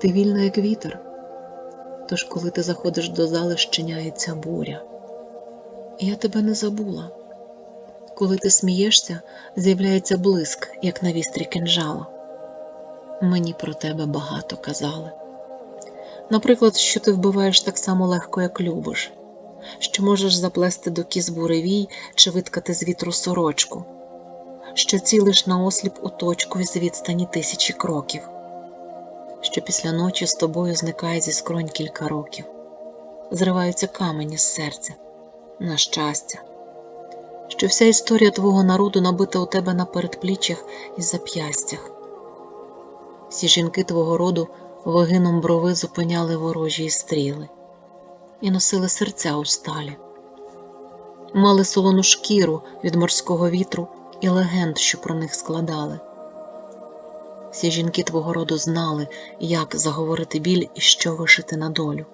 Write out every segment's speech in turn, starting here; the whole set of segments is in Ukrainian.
Ти вільна, як вітер. Тож, коли ти заходиш до зали, щиняється буря. Я тебе не забула. Коли ти смієшся, з'являється блиск, як на вістрі кинжала. Мені про тебе багато казали. Наприклад, що ти вбиваєш так само легко, як любиш, що можеш заплести до кіз буревій чи виткати з вітру сорочку, що цілиш на осліп у точку з відстані тисячі кроків, що після ночі з тобою зникає зі скронь кілька років, зриваються камені з серця, на щастя, що вся історія твого народу набита у тебе на передпліччях і зап'ястях. Всі жінки твого роду вигином брови зупиняли ворожі стріли і носили серця у сталі, мали солону шкіру від морського вітру і легенд, що про них складали. Всі жінки твого роду знали, як заговорити біль і що вишити на долю.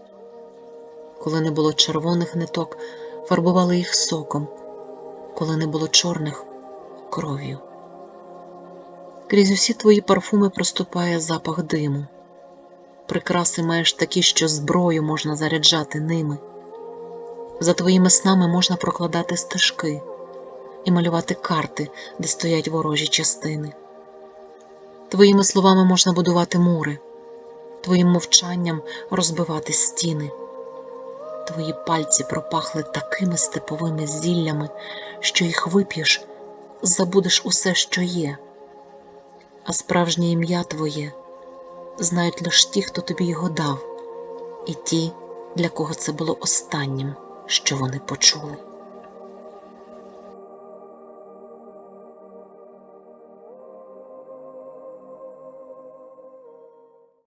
Коли не було червоних ниток, фарбували їх соком, коли не було чорних кров'ю. Крізь усі твої парфуми проступає запах диму. Прикраси маєш такі, що зброю можна заряджати ними. За твоїми снами можна прокладати стежки і малювати карти, де стоять ворожі частини. Твоїми словами можна будувати мури, твоїм мовчанням розбивати стіни. Твої пальці пропахли такими степовими зіллями, що їх вип'єш, забудеш усе, що є а справжнє ім'я твоє знають лише ті, хто тобі його дав, і ті, для кого це було останнім, що вони почули.